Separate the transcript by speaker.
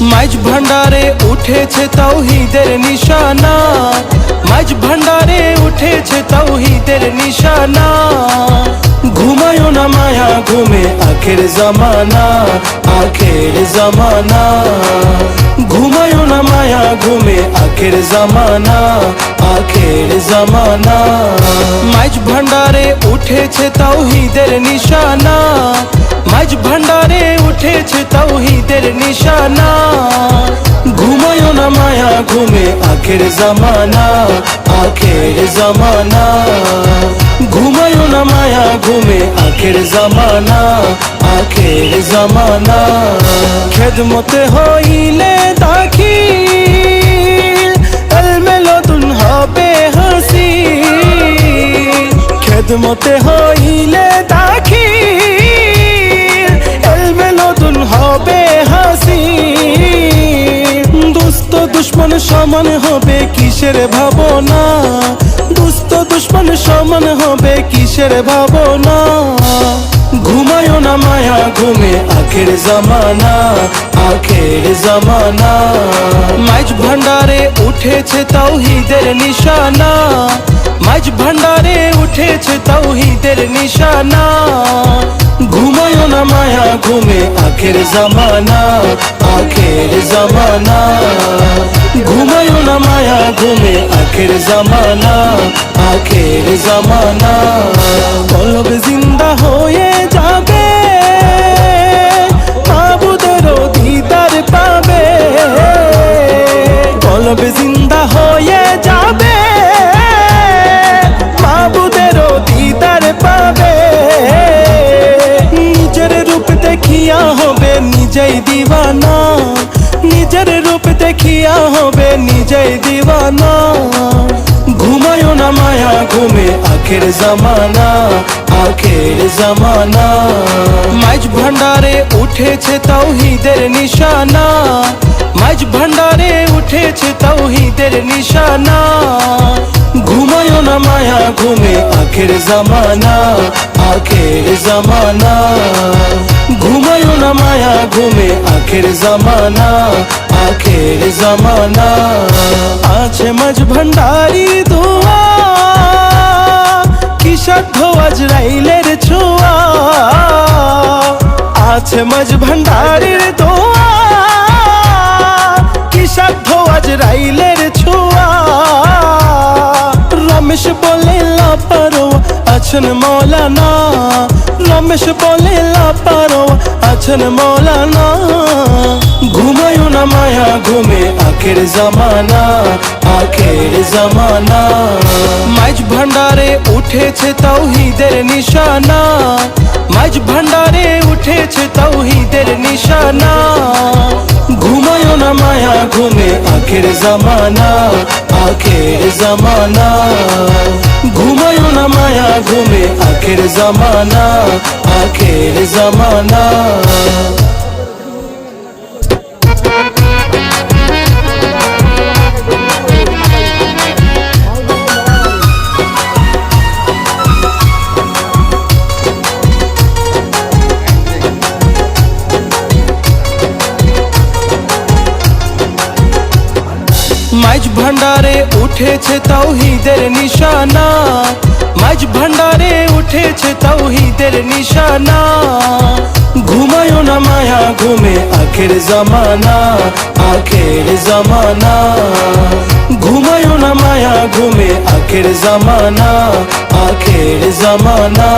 Speaker 1: ভান্ডারে উঠেছে তৌহিদের নিশানা। মাঝ ভান্ডারে উঠেছে তৌহিদের নিশানা। ঘুমায়ো না মায়া, ঘুমে আখের জামানা আখের জামানা। ঘুমায়ো না মায়া, ঘুমে আখের জামানা আখের জামানা। মাঝ ভান্ডারে উঠেছে তৌহিদের নিশানা। মাঝ উঠেছে তৌহিদের নিশানা। ঘুমায়ো না মায়া, ঘুমে আখের জামানা আখের জামানা। ঘুমায়ো না মায়া, ঘুমে আখের জামানা আখের জামানা। খেদমতে হইলে দাখি এলমেলতুন হবে হাসি খেদমতে হইলে সমান হবে কিসের ভাবনা? দুস্থ দুশ্মন সমান হবে কিসের ভাবনা? ঘুমায়ো না মায়া, ঘুমে আখের জামানা আখের জামানা। মাইজ ভান্ডারে উঠেছে তৌহিদের নিশানা। মাইজ ভান্ডারে উঠেছে তৌহিদের নিশানা। ঘুমায়ো না মায়া, ঘুমে আখের জামানা আখের জামানা। ঘুমায়ো না মায়া, ঘুমে আখের জামানা আখের জামানা। কলব জিন্দা হয়ে যাবে, মাবুদের দিদার পাবে। কলব জিন্দা হয়ে যাবে, মাবুদের দিদার পাবে। নিজের রূপ দেখিয়া হবে নিজেই দিবানা। নিজের রূপ দেখিয়া হবে নিজেই দিবানা। ঘুমায়ো না মায়া, ঘুমে আখের জামানা আখের জামানা। মাইজ ভান্ডারে উঠেছে তৌহিদের নিশানা। মাইজ ভান্ডারে উঠেছে তৌহিদের নিশানা। ঘুমায়ো না মায়া, ঘুমে আখের জামানা আখের জামানা। ঘুমায়ো না মায়া, ঘুমে আখের জামানা আখের জামানা। আছে মাঝ ভান্ডারি দোয়া কি সাধ্য আজরাইলের ছোঁয়া। আছে মাঝ ভান্ডারির দোয়া আছেন মৌলানা, রমেশ বলে লাপারো আছেন মৌলানা। ঘুমায়ো না মায়া, ঘুমে আখের জামানা আখের জামানা। মাইজ ভান্ডারে উঠেছে তৌহিদের নিশানা। মাইজ ভান্ডারে উঠেছে তৌহিদের নিশানা। ঘুমায়ো না মায়া, ঘুমে আখের জামানা আখের জামানা। না মায়া ঘুমে আখের জামানা আখের জামানা। মাইজ ভান্ডারে উঠেছে তৌহিদের নিশানা। মাইজ ভান্ডারে উঠেছে তৌহিদের নিশানা। ঘুমায়ো না মায়া, ঘুমে আখের জামানা আখের জামানা। ঘুমায়ো না মায়া, ঘুমে আখের জামানা আখের জামানা।